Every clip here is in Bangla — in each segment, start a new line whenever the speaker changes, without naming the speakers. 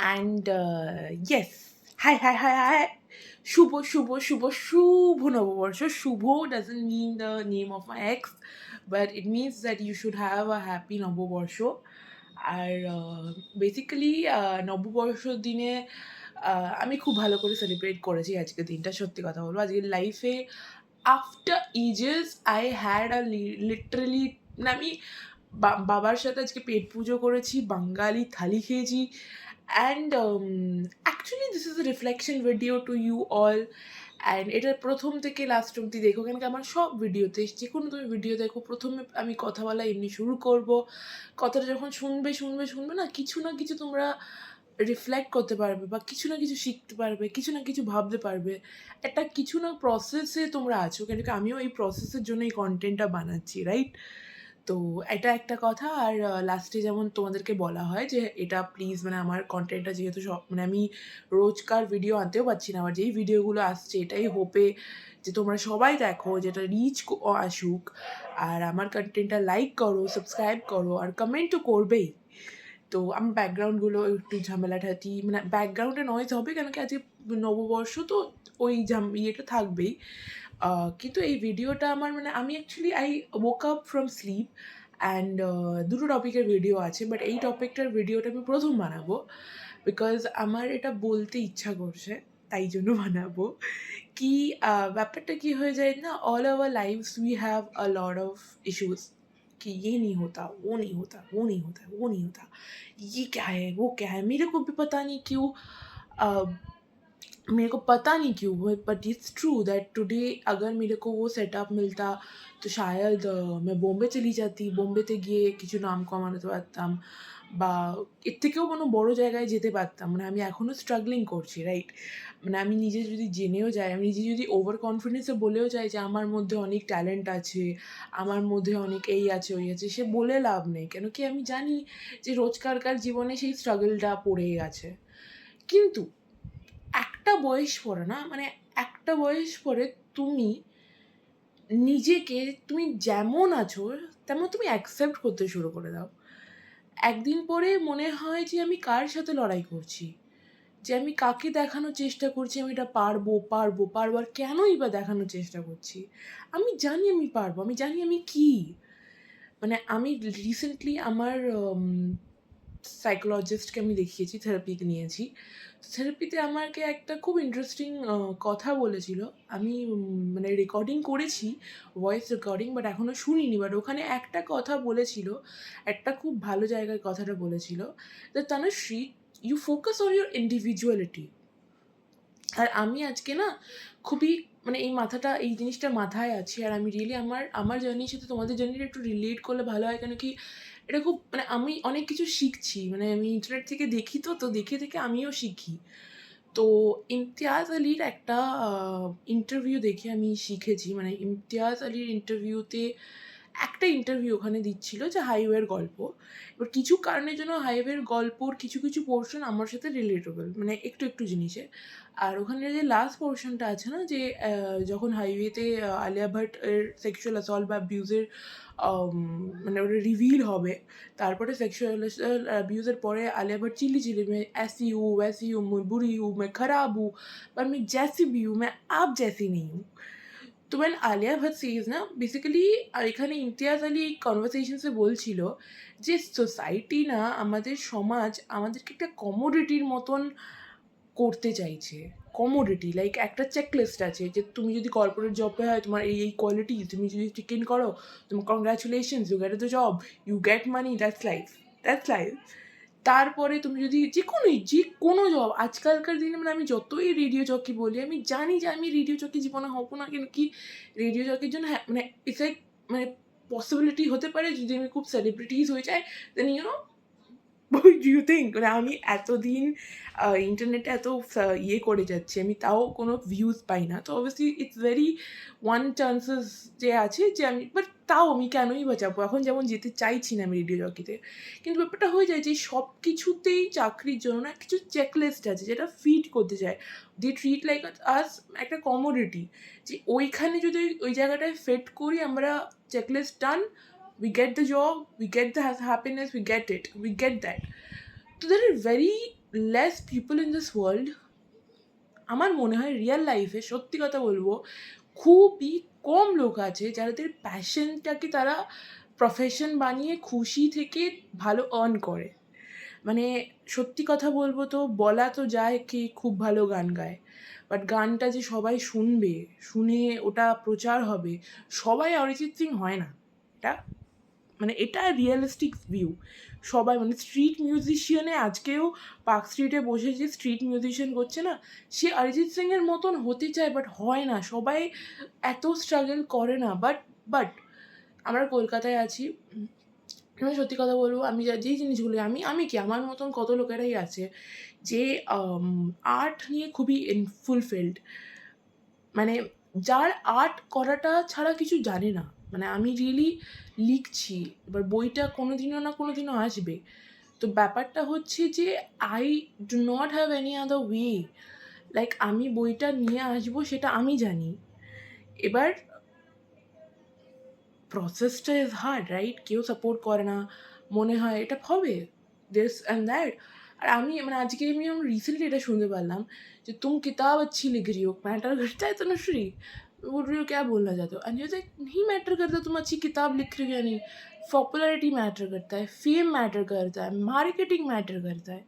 Uh, yes, hi, hi, hi, hi. Shubho, Shubho, Shubho, Shubho Navabarsha. Shubho doesn't mean the name of my ex, but it means that you should have a happy নববর্ষ আর বেসিক্যালি নববর্ষর দিনে আমি খুব ভালো করে সেলিব্রেট করেছি আজকে দিনটা সত্যি কথা বলব আজকে লাইফে after ages I had a literally মানে আমি বাবার সাথে আজকে পেট পুজো করেছি বাঙালি থালি খেয়েছি and actually this is a reflection video to you all and এটা প্রথম থেকে লাস্ট অব্দি দেখো, কেন কি আমার সব ভিডিওতে যে কোনো তুমি ভিডিও দেখো, প্রথমে আমি কথা বলা এমনি শুরু করব। কথাটা যখন শুনবে শুনবে শুনবে না, কিছু না কিছু তোমরা রিফ্লেক্ট করতে পারবে বা কিছু না কিছু শিখতে পারবে, কিছু না কিছু ভাবতে পারবে। একটা কিছু না প্রসেসে তোমরা আছো, কেন কি আমিও এই প্রসেসের জন্য এই কন্টেন্টটা বানাচ্ছি রাইট তো এটা একটা কথা। আর লাস্টে যেমন তোমাদেরকে বলা হয় যে, এটা প্লিজ মানে আমার কন্টেন্টটা যেহেতু সব মানে আমি রোজকার ভিডিও আনতেও পারছি না আমার যেই ভিডিওগুলো আসছে এটাই হোপে যে তোমরা সবাই দেখো, যেটা রিচ আসুক। আর আমার কন্টেন্টটা লাইক করো সাবস্ক্রাইব করো, আর কমেন্ট তো করবেই। তো আমি ব্যাকগ্রাউন্ডগুলো একটু ঝামেলা ঠাটি মানে ব্যাকগ্রাউন্ডে নয়েজ হবে কেন কি আজকে নববর্ষ তো ওই ঝাম, ইয়েটা থাকবেই। কিন্তু এই ভিডিওটা আমার মানে আমি actually I woke up from sleep and দুটো টপিকের ভিডিও আছে বাট এই টপিকটার ভিডিওটা আমি প্রথম বানাবো বিকজ আমার এটা বলতে ইচ্ছা করছে তাই জন্য বানাবো কি আহ, ব্যাপারটা কি হয়ে যায় না all our lives we have a lot of issues कि ये नहीं होता वो नहीं होता वो नहीं होता वो नहीं होता ये क्या है वो क्या है मेरे को भी पता नहीं क्यों अह, मेरे को पता नहीं क्यों but it's true that today अगर मेरे को वो সেটআপ মিলতা তো শায়দ আহ, मैं বোম্বে চলে যাতি বোম্বেতে গিয়ে কিছু নাম কমাতে পারতাম বা এর থেকেও কোনো বড় জায়গায় যেতে পারতাম মানে আমি এখনও স্ট্রাগলিং করছি রাইট মানে আমি নিজে যদি জেনেও যাই আমি নিজে যদি ওভার কনফিডেন্সে বলেও যাই যে আমার মধ্যে অনেক ট্যালেন্ট আছে আমার মধ্যে অনেক এই আছে ওই আছে সে বলে লাভ নেই কেন কি আমি জানি যে রোজকারকার জীবনে সেই স্ট্রাগলটা পড়েই আছে কিন্তু একটা বয়স পরে না মানে একটা বয়স পরে তুমি নিজেকে, তুমি যেমন আছো, তেমন তুমি অ্যাকসেপ্ট করতে শুরু করে দাও। একদিন পরে মনে হয় যে আমি কার সাথে লড়াই করছি? যে আমি কাকে দেখানোর চেষ্টা করছি? আমি এটা পারব পারব পারব আর কেনই বা দেখানোর চেষ্টা করছি? আমি জানি আমি পারব, আমি জানি আমি কি। মানে আমি রিসেন্টলি আমার সাইকোলজিস্টকে আমি দেখিয়েছি থেরাপিতে নিয়েছি। থেরাপিতে আমাকে একটা খুব ইন্টারেস্টিং কথা বলেছিল। আমি মানে রেকর্ডিং করেছি ভয়েস রেকর্ডিং বাট এখনও শুনিনি। বাট ওখানে একটা কথা বলেছিল, একটা খুব ভালো জায়গায় কথাটা বলেছিল যে, Tanushree you focus on your individuality আর আমি আজকে না, খুবই মানে এই মাথাটা, এই জিনিসটা মাথায় আছে। আর আমি রিয়েলি আমার আমার জার্নির সাথে তোমাদের জার্নিটা একটু রিলেট করলে ভালো হয়। কেন কি এটা খুব মানে আমি অনেক কিছু শিখছি মানে আমি ইন্টারনেট থেকে দেখি তো তো দেখে দেখে আমিও শিখি। তো ইমতিয়াজ আলীর একটা ইন্টারভিউ দেখে আমি শিখেছি মানে ইমতিয়াজ আলীর ইন্টারভিউতে একটা ইন্টারভিউ ওখানে দিচ্ছিল যে হাইওয়ের গল্প। এবার কিছু কারণের জন্য হাইওয়ের গল্পর কিছু কিছু পোর্শন আমার সাথে রিলেটেবল মানে একটু একটু জিনিসে আর ওখানে যে লাস্ট পোর্শনটা আছে না যে যখন হাইওয়েতে আলিয়া ভাট এর সেক্সুয়াল অ্যাসল্ট বা অ্যাবিউজের মানে ওটা রিভিল হবে তারপরে সেক্সুয়াল অ্যাবিউজের পরে আলিয়া ভাট চিল্লি চিল্লি मैं ऐसी हूँ वैसी हूँ मैं बुरी हूँ मैं खराब हूँ पर मैं जैसी भी हूँ मैं आप जैसी नहीं हूँ তো ওয়েন আলিয়া ভাট সিজ না বেসিক্যালি এখানে ইমতিয়াজ আলী এই কনভারসেশনসে বলছিল যে সোসাইটি না আমাদের সমাজ আমাদেরকে একটা কমোডিটির মতন করতে চাইছে কমোডিটি লাইক একটা চেকলিস্ট আছে যে তুমি যদি কর্পোরেট জবে হয় তোমার এই এই কোয়ালিটি তুমি যদি টিকেন করো, তোমার congratulations you get the job you get money that's life that's life তারপরে তুমি যদি যে কোনোই যে কোনো জব আজকালকার দিনে মানে আমি যতই রেডিও চকি বলি, আমি জানি যে আমি রেডিও চকি জীবনে হব না কেন, কি রেডিও চকির জন্য হ্যাঁ মানে ইটস লাইক মানে পসিবিলিটি হতে পারে যদি আমি খুব সেলিব্রিটিজ হয়ে যাই then you know you think মানে আমি এতদিন ইন্টারনেটে এত ইয়ে করে যাচ্ছি, আমি তাও কোনো ভিউজ পাই না। তো obviously it's very one chances যে আছে যে আমি বাট তাও আমি কেনই বা যাব? এখন যেমন যেতে চাইছি না আমি রেডিও জকিতে কিন্তু ব্যাপারটা হয়ে যায় যে সব কিছুতেই চাকরির জন্য না কিছু চেকলিস্ট আছে যেটা ফিট করতে চায়। দে ট্রিট লাইক আস একটা কমোডিটি যে ওইখানে যদি ওই- জায়গাটায় ফিট করি, আমরা checklist done we get the job, we get the ha- happiness, we get it, we get that. So there are very less people in this world আমার মনে হয় রিয়েল লাইফে সত্যি কথা বলব খুবই কম লোক আছে যাদের প্যাশনটাকে তারা প্রফেশন বানিয়ে খুশি থেকে ভালো আর্ন করে। মানে সত্যি কথা বলব তো বলা তো যায় কি খুব ভালো গান গায়। বাট গানটা যে সবাই শুনবে শুনে ওটা প্রচার হবে সবাই অরিজিৎ সিং হয় না। এটা মানে এটা রিয়েলিস্টিক ভিউ সবাই মানে স্ট্রিট মিউজিশিয়ানে আজকেও পার্ক স্ট্রিটে বসে যে স্ট্রিট মিউজিশিয়ান করছে না, সে অরিজিৎ সিংয়ের মতন হতে চায় বাট হয় না। সবাই এত স্ট্রাগল করে না বাট বাট আমরা কলকাতায় আছি। আমি সত্যি কথা বলব, আমি যা, যেই জিনিসগুলো, আমি আমি কি, আমার মতন কত লোকেরাই আছে যে আর্ট নিয়ে খুবই ফুলফিলড মানে যার আর্ট করাটা ছাড়া কিছু জানে না। মানে আমি রিয়েলি লিখছি, এবার বইটা কোনো দিনও না কোনো দিনও আসবে। তো ব্যাপারটা হচ্ছে যে I do not have any other way like আমি বইটা নিয়ে আসব সেটা আমি জানি। এবার প্রসেসটা ইজ হার্ড রাইট কেউ সাপোর্ট করে না, মনে হয় এটা হবে দিস অ্যান্ড দ্যাট আর আমি মানে আজকে আমি রিসেন্টলি এটা শুনতে পারলাম যে, তুমি কিতাব আচ্ছি লিখ রিও ম্যাটার ঘটতে তো না बोल रही हो, क्या बोलना चाहते हो? एंड अनिल नहीं मैटर करता, तुम अच्छी किताब लिख रही हो या नहीं? पॉपुलरिटी मैटर करता है फेम मैटर करता है मार्केटिंग मैटर करता है।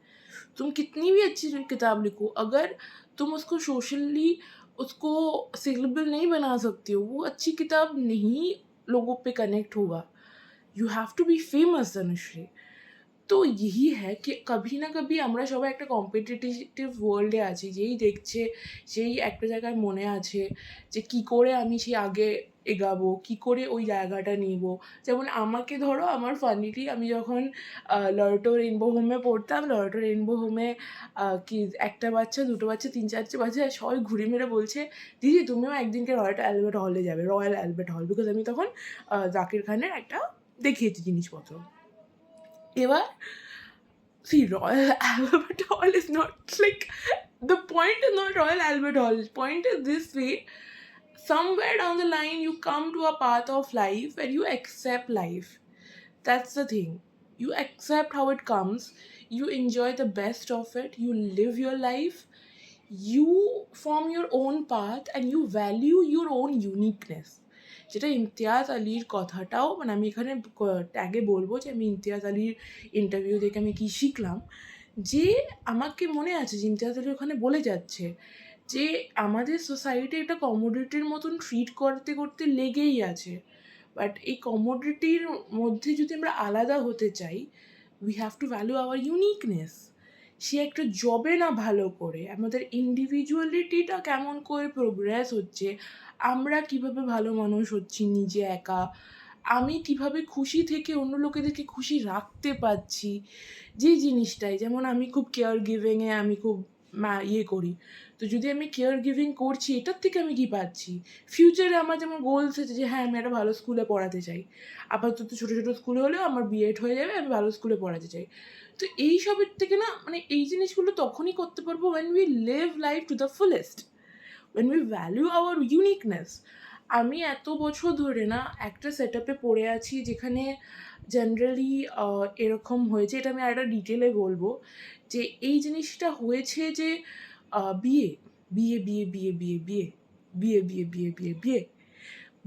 तुम कितनी भी अच्छी किताब लिखो, अगर तुम उसको सोशली उसको सेलेबल नहीं बना सकती हो, वो अच्छी किताब नहीं लोगों पे कनेक्ट होगा। You have to be famous Tanushree তো ইহি হ্যাঁ কি কভি না কভি আমরা সবাই একটা কম্পিটিটিভ ওয়ার্ল্ডে আছি, যেই দেখছে, সেই একটা জায়গায় মনে আছে যে কী করে আমি সেই আগে এগাবো, কী করে ওই জায়গাটা নিব। যেমন আমাকে ধরো আমার ফানিলি আমি যখন লরটো রেনবো হোমে পড়তাম লরটো রেনবো হোমে কি একটা বাচ্চা, দুটো বাচ্চা, তিন চারটে বাচ্চা, সবাই ঘুরে মেরে বলছে, দিদি, তুমিও একদিনকে রয়্যাল অ্যালবার্ট হলে যাবে রয়্যাল অ্যালবার্ট হল বিকজ আমি তখন জাকির খানের একটা দেখিয়েছি জিনিসপত্র। ever see Royal Albert Hall is not like the point is not Royal Albert Hall. Point is this way. Somewhere down the line, you come to a path of life where you accept life. That's the thing. You accept how it comes. You enjoy the best of it. You live your life. You form your own path and you value your own uniqueness. যেটা ইমতিয়াজ আলীর কথাটাও মানে আমি এখানে ট্যাগে বলব যে আমি ইমতিয়াজ আলীর ইন্টারভিউ দেখে আমি কী শিখলাম, যে আমাকে মনে আছে যে ইমতিয়াজ আলী ওখানে বলে যাচ্ছে যে আমাদের সোসাইটি একটা কমোডিটির মতন ট্রিট করতে করতে লেগেই আছে। বাট এই কমোডিটির মধ্যে যদি আমরা আলাদা হতে চাই we have to value our uniqueness সে একটা জবে না ভালো করে, আমাদের ইন্ডিভিজুয়ালিটিটা কেমন করে প্রোগ্রেস হচ্ছে, আমরা কীভাবে ভালো মানুষ হচ্ছি নিজে একা, আমি কীভাবে খুশি থেকে অন্য লোকেদেরকে খুশি রাখতে পারছি, যে জিনিসটাই, যেমন আমি খুব কেয়ার গিভিংয়ে আমি খুব ইয়ে করি, তো যদি আমি কেয়ার গিভিং করছি, এটার থেকে আমি কি পাচ্ছি ফিউচারে আমার যেমন গোলস আছে যে হ্যাঁ আমি একটা ভালো স্কুলে পড়াতে চাই, আপাতত ছোটো ছোটো স্কুলে হলেও আমার বিএড হয়ে যাবে, আমি ভালো স্কুলে পড়াতে চাই তো এই সবের থেকে না মানে এই জিনিসগুলো তখনই করতে পারব when we live life to the fullest when we value our uniqueness আমি এত বছর ধরে না একটা সেট আপে পড়ে আছি যেখানে জেনারেলি এরকম হয়েছে এটা আমি একটা ডিটেলে বলব যে এই জিনিসটা হয়েছে যে বিয়ে বিয়ে বিয়ে বিয়ে বিয়ে বিয়ে বিয়ে বিয়ে বিয়ে বিয়ে বিয়ে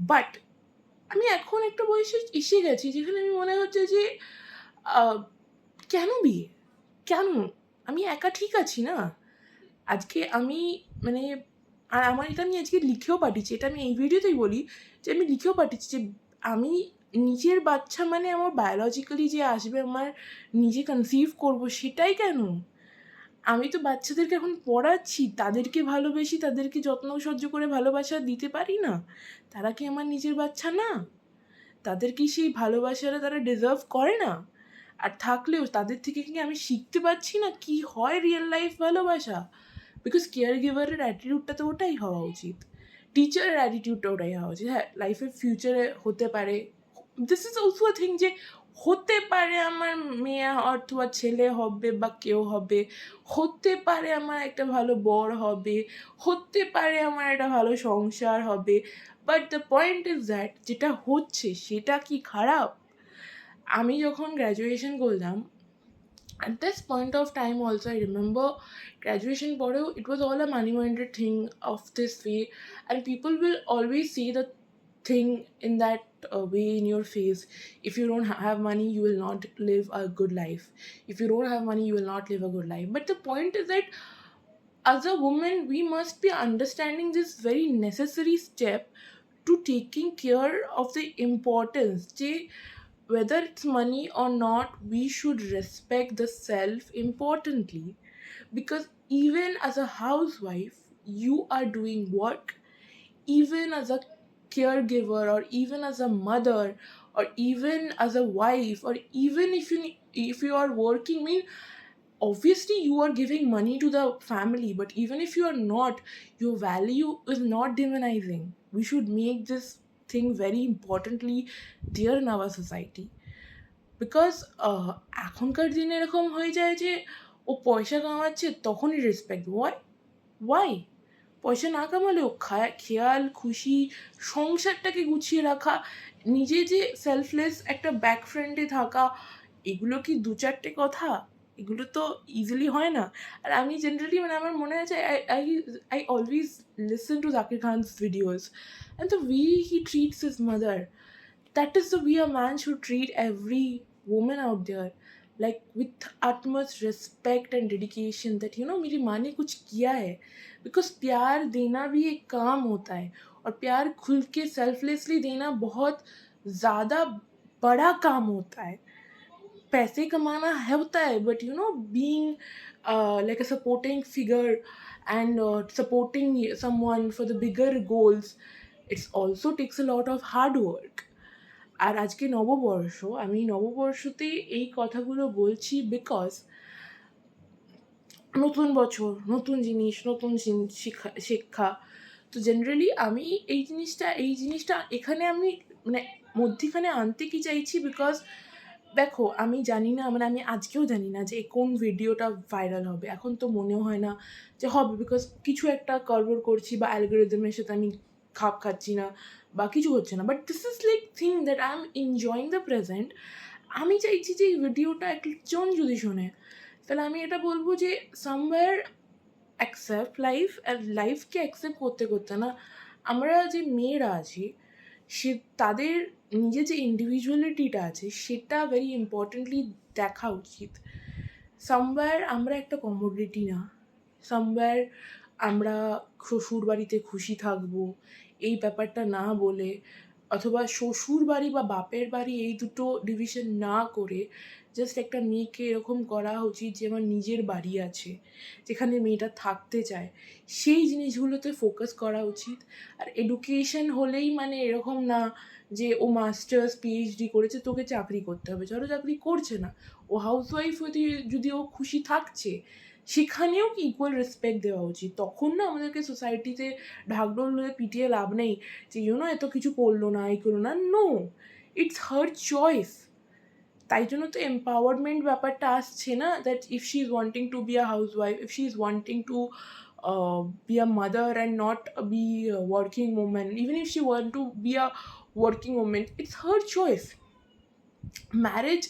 বাট আমি এখন একটা বয়সে এসে গেছি যেখানে আমি মনে হচ্ছে যে কেন বিয়ে? কেন? আমি একা ঠিক আছি না? আজকে আমি মানে আর আমার এটা আমি আজকে লিখেও পাঠিয়েছি। এটা আমি এই ভিডিওতেই বলি যে আমি লিখেও পাঠিয়েছি যে আমি নিজের বাচ্চা মানে আমার বায়োলজিক্যালি যে আসবে, আমার নিজে কনসিভ করব সেটাই কেন? আমি তো বাচ্চাদেরকে এখন পড়াচ্ছি, তাদেরকে ভালোবেসি তাদেরকে যত্ন সহ্য করে ভালোবাসা দিতে পারি না। তারা কি আমার নিজের বাচ্চা না? তাদের কি সেই ভালোবাসাটা তারা ডিজার্ভ করে না? আর থাকলেও তাদের থেকে কি আমি শিখতে পারছি না কি হয় রিয়েল লাইফ ভালোবাসা? বিকজ কেয়ার গিভারের অ্যাটিটিউডটা তো ওটাই হওয়া উচিত। টিচারের অ্যাটিটিউডটা ওটাই হওয়া উচিত। হ্যাঁ লাইফের ফিউচারে হতে পারে। This is also a thing যে হতে পারে আমার মেয়ে অথবা ছেলে হবে বা কেউ হবে। হতে পারে আমার একটা ভালো বর হবে। হতে পারে আমার একটা ভালো সংসার হবে। But the point is that যেটা হচ্ছে সেটা কি খারাপ? আমি যখন গ্র্যাজুয়েশন করলাম at this point of time also i remember graduation borrow it was all a money minded thing of this way and people will always see the thing in that uh, way in your face if you don't ha- have money you will not live a good life if you don't have money you will not live a good life but the point is that as a woman we must be understanding this very necessary step to taking care of the importance J whether it's money or not we should respect the self importantly. Because even as a housewife you are doing work. Even as a caregiver or even as a mother or even as a wife or even if you if you are working I mean obviously you are giving money to the family but even if you are not your value is not demonizing. We should make this thing very importantly there in our society. Because এখনকার দিনে এরকম হয়ে যায় যে, ও পয়সা কামাচ্ছে তখনই রেসপেক্ট ওয়াই ওয়াই পয়সা না কামালেও খায় খেয়াল, খুশি, সংসারটাকে গুছিয়ে রাখা, নিজে যে সেলফলেস একটা ব্যাক ফ্রেন্ডে থাকা, এগুলো কি দু চারটে কথা? এগুলো তো ইজিলি হয় না। আর আমি জেনারেলি মানে আমার মনে আছে I I I always listen to Zakir Khan's videos and the way he treats his mother that is the way a man should treat every woman out there like with utmost respect and dedication that you know मेरी माँ ने कुछ किया है बिकॉज़ प्यार देना भी एक काम होता है और प्यार खुल के सेल्फलेसली देना बहुत ज़्यादा बड़ा काम होता है पैसे कमाना है होता है but you know being like a supporting figure and supporting someone for the bigger goals it's also takes a lot of hard work আর আজকে নববর্ষ, আমি নববর্ষতে এই কথাগুলো বলছি বিকজ নতুন বছর, নতুন জিনিস, নতুন শিক্ষা শিক্ষা। তো জেনারেলি আমি এই জিনিসটা এই জিনিসটা এখানে আমি মানে মধ্যিখানে আনতে কি চাইছি বিকজ দেখো, আমি জানি না মানে আমি আজকেও জানি না যে কোন ভিডিওটা ভাইরাল হবে। এখন তো মনে হয় না যে হবে বিকজ কিছু একটা কর্বর করছি বা অ্যালগোরিদমের সাথে আমি খাপ খাচ্ছি না বা কিছু হচ্ছে না। But this is like thing that I am enjoying the present আমি চাইছি যে এই ভিডিওটা একজন যদি শোনে, তাহলে আমি এটা বলব যে সামওয়্যার অ্যাকসেপ্ট লাইফ আর লাইফকে অ্যাকসেপ্ট করতে করতে না, আমরা যে মেয়েরা আছি, সে তাদের নিজের যে ইন্ডিভিজুয়ালিটিটা আছে, সেটা ভেরি ইম্পর্টেন্টলি দেখা উচিত। সামওয়্যার আমরা একটা কমোডিটি না সামওয়্যার আমরা শ্বশুর বাড়িতে খুশি থাকব এই ব্যাপারটা না বলে অথবা শ্বশুর বাড়ি বা বাপের বাড়ি এই দুটো ডিভিশন না করে জাস্ট একটা মেয়েকে এরকম করা উচিত যে আমার নিজের বাড়ি আছে, যেখানে মেয়েটা থাকতে চায়। সেই জিনিসগুলোতে ফোকাস করা উচিত। আর এডুকেশন হলেই মানে এরকম না যে ও মাস্টার্স পিএইচডি করেছে, তোকে চাকরি করতে হবে। ধরো চাকরি করছে না। ও হাউসওয়াইফ হতে যদি ও খুশি থাকছে সেখানেও কি ইকুয়াল রেসপেক্ট দেওয়া উচিত? তখন না আমাদেরকে সোসাইটিতে ঢাকঢোল হয়ে পিটিয়ে লাভ নেই যে ইউনো এত কিছু করল না, এই করল না। নো ইটস হার চয়েস তাই জন্য তো এম্পাওয়ারমেন্ট ব্যাপারটা আসছে না that if she is wanting to be a house wife if she is wanting to be a mother and not be working women even if she want to be a working women it's her choice marriage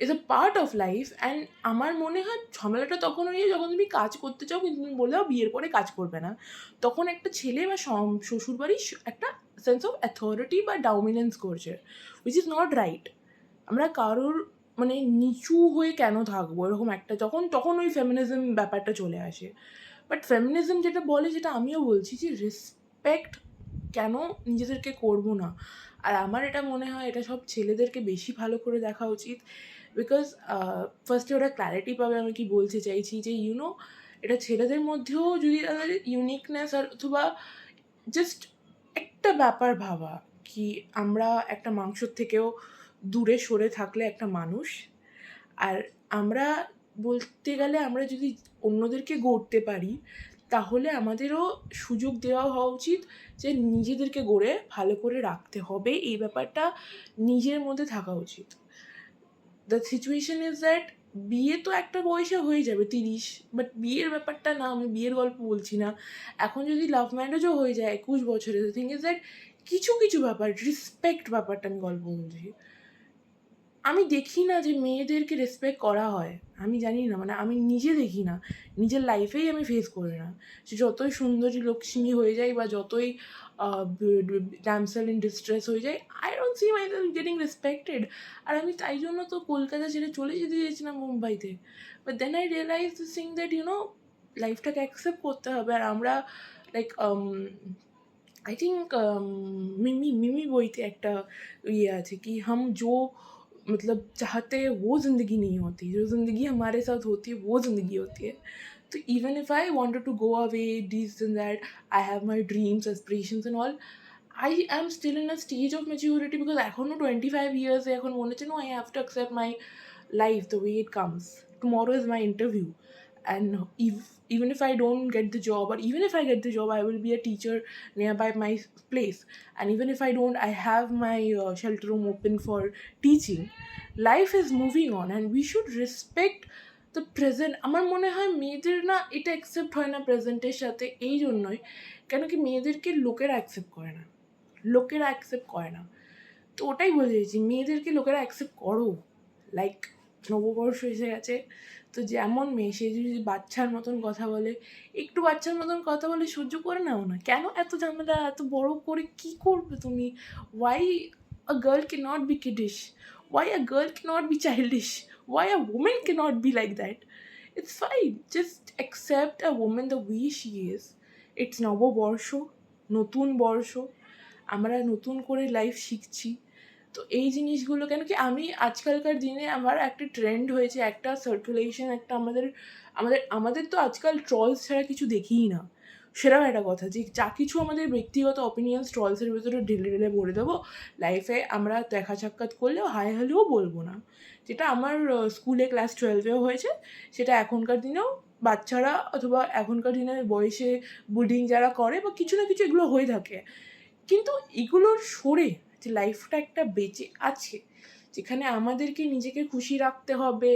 is a part of life and আমার মনে হয় ঝামেলাটা তখন হয়ে যখন তুমি কাজ করতে চাও কিন্তু তুমি বললেও বিয়ের পরে কাজ করবে না। তখন একটা ছেলে বা সম- শ্বশুরবাড়ি একটা সেন্স অফ অ্যাথরিটি বা ডাউমিনেন্স করছে উইচ ইজ নট রাইট আমরা কারোর মানে নিচু হয়ে কেন থাকব এরকম একটা, যখন, তখন ওই ফেমিনিজম ব্যাপারটা চলে আসে। বাট ফেমিনিজম যেটা বলে, যেটা আমিও বলছি যে রেসপেক্ট কেন নিজেদেরকে করব না? আর আমার এটা মনে হয় এটা সব ছেলেদেরকে বেশি ভালো করে দেখা উচিত। বিকজ ফার্স্টে ওরা ক্ল্যারিটি পাবে আমি কি বলতে চাইছি যে ইউনো এটা ছেলেদের মধ্যেও যদি তাদের ইউনিকনেস আর অথবা জাস্ট একটা ব্যাপার ভাবা কি আমরা একটা মাংসর থেকেও দূরে সরে থাকলে একটা মানুষ, আর আমরা বলতে গেলে আমরা যদি অন্যদেরকে গড়তে পারি, তাহলে আমাদেরও সুযোগ দেওয়া হওয়া উচিত যে নিজেদেরকে গড়ে ভালো করে রাখতে হবে, এই ব্যাপারটা নিজের মধ্যে থাকা উচিত। দ্য সিচুয়েশন ইজ দ্যাট বিয়ে তো একটা বয়সে হয়ে যাবে, তিরিশ বাট বিয়ের ব্যাপারটা না, আমি বিয়ের গল্প বলছি না। এখন যদি লাভ ম্যারেজও হয়ে যায় একুশ বছরে দ্য থিং ইজ দ্যাট কিছু কিছু ব্যাপার রেসপেক্ট ব্যাপারটা আমি গল্প বলছি। আমি দেখি না যে মেয়েদেরকে রেসপেক্ট করা হয়। আমি জানি না মানে আমি নিজে দেখি না। নিজের লাইফেই আমি ফেস করি না। সে যতই সুন্দরী, লক্ষ্মী হয়ে যায় বা যতই ড্যামসেল ইন ডিস্ট্রেস হয়ে যায় I don't see my getting respected আর আমি তাই জন্য তো কলকাতা ছেড়ে চলে যেতে চেয়েছিলাম মুম্বাইতে but then I realise this thing that you know লাইফটাকে অ্যাকসেপ্ট করতে হবে আর আমরা লাইক आई थिंक मिमी मिमी বইতে একটা ইয়ে আছে कि हम जो मतलब चाहते हैं वो ज़िंदगी नहीं होती जो ज़िंदगी हमारे साथ होती है वो ज़िंदगी होती है So even if I wanted to go away, this and that, I have my dreams, aspirations, and all. I am still in a stage of maturity because এখনো twenty-five years. I এখন মনে হচ্ছে no I have to accept my life the way it comes. Tomorrow is my interview, and if even if I don't get the job, or even if I get the job, I will be a teacher nearby my place. And even if I don't, I have my uh, shelter room open for teaching. Life is moving on, and we should respect the present আমার মনে হয় মেয়েদের না এটা অ্যাকসেপ্ট হয় না প্রেজেন্টের সাথে এই জন্যই। কেন কি মেয়েদেরকে লোকেরা অ্যাকসেপ্ট করে না। লোকেরা অ্যাকসেপ্ট করে না। তো ওটাই বলে চাইছি, মেয়েদেরকে লোকেরা অ্যাকসেপ্ট করো। লাইক নববর্ষ এসে গেছে, তো যেমন মেয়ে, সে যদি বাচ্চার মতন কথা বলে, একটু বাচ্চার মতন কথা বলে সহ্য করে নাও না। কেন এত ঝামেলা, এত বড় করে কি করবে তুমি? Why a girl can not be kiddish why a girl can not be childish a women can not be like that it's fine just accept a women the way she is it's নববর্ষ নতুন বর্ষ। আমরা নতুন করে লাইফ শিখছি। তো এই জিনিসগুলো কেন কি আমি আজকালকার দিনে আমার একটা ট্রেন্ড হয়েছে, একটা সার্কুলেশন একটা আমাদের আমাদের আমাদের তো আজকাল ট্রলস ছাড়া কিছু দেখিই না। সেটাও একটা কথা যে যা কিছু আমাদের ব্যক্তিগত অপিনিয়ন ট্রলসের ভেতরে ঢেলে ঢেলে ভরে দেবো লাইফে আমরা দেখা সাক্ষাৎ করলেও হাই হলেও বলব না। যেটা আমার স্কুলে ক্লাস টুয়েলভেও হয়েছে, সেটা এখনকার দিনেও বাচ্চারা অথবা এখনকার দিনের বয়সে বুডিং যারা করে বা কিছু না কিছু এগুলো হয়ে থাকে, কিন্তু এগুলোর সরে যে লাইফটা একটা বেঁচে আছে, যেখানে আমাদেরকে নিজেকে খুশি রাখতে হবে,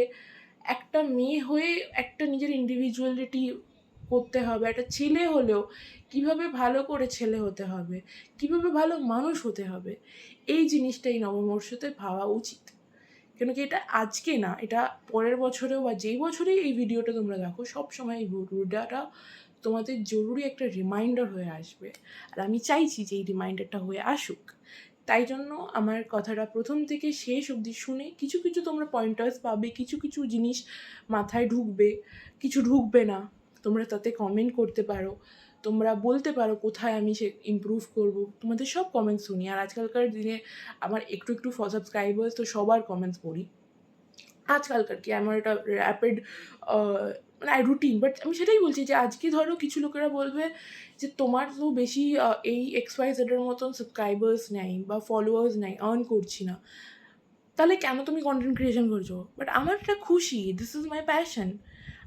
একটা মেয়ে হয়ে একটা নিজের ইন্ডিভিজুয়ালিটি করতে হবে। একটা ছেলে হলেও কীভাবে ভালো করে ছেলে হতে হবে, কীভাবে ভালো মানুষ হতে হবে, এই জিনিসটাই নববর্ষতে ভাবা উচিত। কেন কি এটা আজকে না, এটা পরের বছরেও বা যেই বছরেই এই ভিডিওটা তোমরা দেখো, সব সময় এই ভিডিওটা তোমাদের জরুরি একটা রিমাইন্ডার হয়ে আসবে। আর আমি চাইছি যে এই রিমাইন্ডারটা হয়ে আসুক। তাই জন্য আমার কথাটা প্রথম থেকে শেষ অবধি শুনে কিছু কিছু তোমরা পয়েন্টার্স পাবে, কিছু কিছু জিনিস মাথায় ঢুকবে, কিছু ঢুকবে না। তোমরা তাতে কমেন্ট করতে পারো। তোমরা বলতে পারো কোথায় আমি সে ইমপ্রুভ করব। তোমাদের সব কমেন্টস শুনি। আর আজকালকার দিনে আমার একটু একটু সাবস্ক্রাইবার্স তো সবার কমেন্টস পড়ি। আজকালকার কি আমার এটা র্যাপিড মানে রুটিন বাট আমি সেটাই বলছি যে আজকে ধরো কিছু লোকেরা বলবে যে তোমার তো বেশি এই এক্স ওয়াই জেডের মতন সাবস্ক্রাইবার্স নেই বা ফলোয়ার্স নেই আর্ন করছি না। তাহলে কেন তুমি কন্টেন্ট ক্রিয়েশন করছ? বাট আমার এটা খুশি দিস ইজ মাই প্যাশন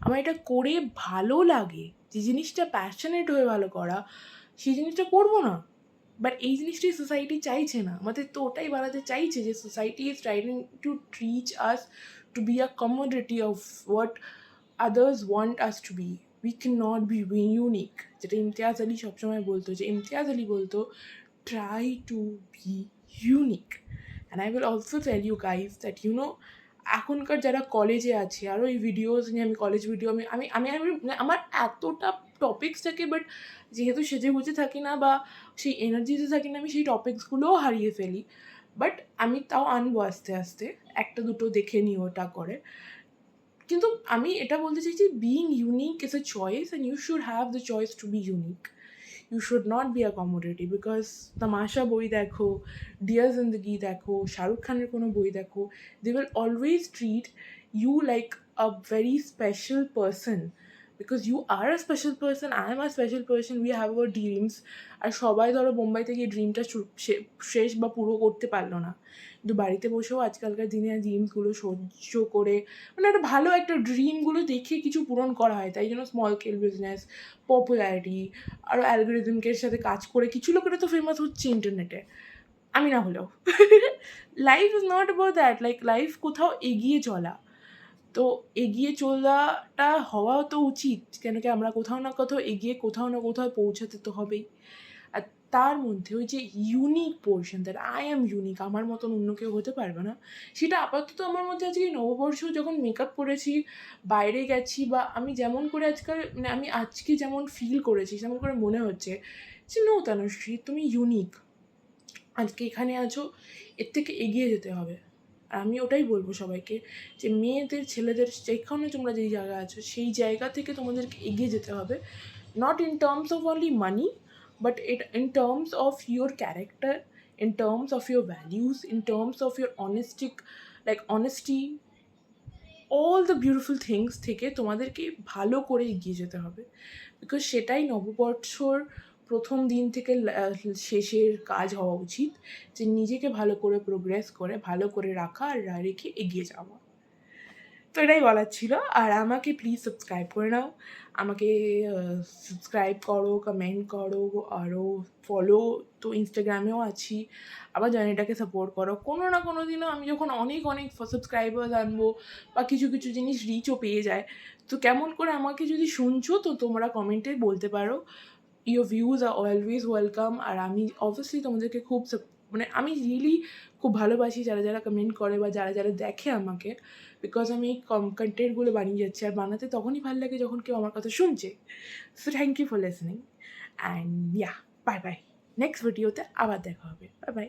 আমার এটা করে ভালো লাগে, যে জিনিসটা প্যাশনেট হয়ে ভালো করা, সেই জিনিসটা করব না। বাট এই জিনিসটাই সোসাইটি চাইছে না। আমাদের তো ওটাই বাড়াতে চাইছে যে society is trying to treat us to be a commodity of what others want us to be we can not be unique যেটা ইমতিয়াজ আলী সবসময় বলতো, যে ইমতিয়াজ আলী বলতো try to be unique and I will also tell you guys that you know এখনকার যারা কলেজে আছে আরও এই ভিডিওস নিয়ে, আমি কলেজ ভিডিও আমি আমি আমি আমি মানে আমার এতটা টপিক্স থাকে বাট যেহেতু সেজে বুঝে থাকি না বা সেই এনার্জিতে থাকি না, আমি সেই টপিক্সগুলোও হারিয়ে ফেলি। বাট আমি তাও আনব আস্তে আস্তে, একটা দুটো দেখে নিই ওটা করে। কিন্তু আমি এটা বলতে চাইছি being unique is a choice and you should have the choice to be unique you should not be a commodity because Tamasha বই দেখো ডিয়ার জিন্দগি দেখো শাহরুখ খানের কোনো বই দেখো they will always treat you like a very special person because you are a special person I am a special person we have our dreams আর সবাই ধরো মুম্বাইতে গিয়ে ড্রিমটা শেষ বা পুরো করতে পারল না। কিন্তু বাড়িতে বসেও আজকালকার দিনে ড্রিমসগুলো সহ্য করে মানে একটা ভালো একটা ড্রিমগুলো দেখে কিছু পূরণ করা হয়। তাই জন্য স্মল স্কেল বিজনেস পপুলারিটি আরও অ্যালগোরিদমকের সাথে কাজ করে কিছু লোকেরা তো ফেমাস হচ্ছে ইন্টারনেটে আমি না হলেও। Life is not about that like life কোথাও এগিয়ে চলা। তো এগিয়ে চলাটা হওয়া তো উচিত, কেন কি আমরা কোথাও না কোথাও এগিয়ে কোথাও না কোথাও পৌঁছাতে তো হবেই। আর তার মধ্যে ওই যে unique portion that I am unique আমার মতন অন্য কেউ হতে পারবে না, সেটা আপাতত আমার মধ্যে আজকে নববর্ষ যখন মেকআপ করেছি, বাইরে গেছি বা আমি যেমন করে আজকাল মানে আমি আজকে যেমন ফিল করেছি যেমন করে মনে হচ্ছে যে, নো তানুশ্রী, তুমি ইউনিক আজকে এখানে আছো, এর থেকে এগিয়ে যেতে হবে। আমি ওটাই বলব সবাইকে যে মেয়েদের ছেলেদের যেখানে তোমরা যেই জায়গায় আছো সেই জায়গা থেকে তোমাদেরকে এগিয়ে যেতে হবে। Not in terms of only money but it in terms of your character in terms of your values, in terms of your honestic, like honesty, all the beautiful things থেকে তোমাদেরকে ভালো করে এগিয়ে যেতে হবে। বিকজ সেটাই নববর্ষর প্রথম দিন থেকে শেষের কাজ হওয়া উচিত যে নিজেকে ভালো করে প্রোগ্রেস করে, ভালো করে রাখা আর রেখে এগিয়ে যাওয়া। তো এটাই বলার ছিল। আর আমাকে প্লিজ সাবস্ক্রাইব করে নাও। আমাকে সাবস্ক্রাইব করো কমেন্ট করো আরও ফলো তো ইনস্টাগ্রামেও আছি। আবার জার্নিটাকে সাপোর্ট করো। কোনো না কোনো দিনও আমি যখন অনেক অনেক সাবস্ক্রাইবার আনব বা কিছু কিছু জিনিস রিচও পেয়ে যায়। তো কেমন করে আমাকে যদি শুনছো, তো তোমরা কমেন্টে বলতে পারো। Your views are always welcome আর আমি অবভিয়াসলি তোমাদেরকে খুব মানে আমি রিয়েলি খুব ভালোবাসি যারা যারা কমেন্ট করে বা যারা যারা দেখে আমাকে বিকজ আমি এই কম কন্টেন্টগুলো বানিয়ে যাচ্ছি আর বানাতে তখনই ভালো লাগে যখন কেউ আমার কথা শুনছে। So thank you for listening and yeah bye bye next ভিডিওতে আবার দেখা হবে। Bye bye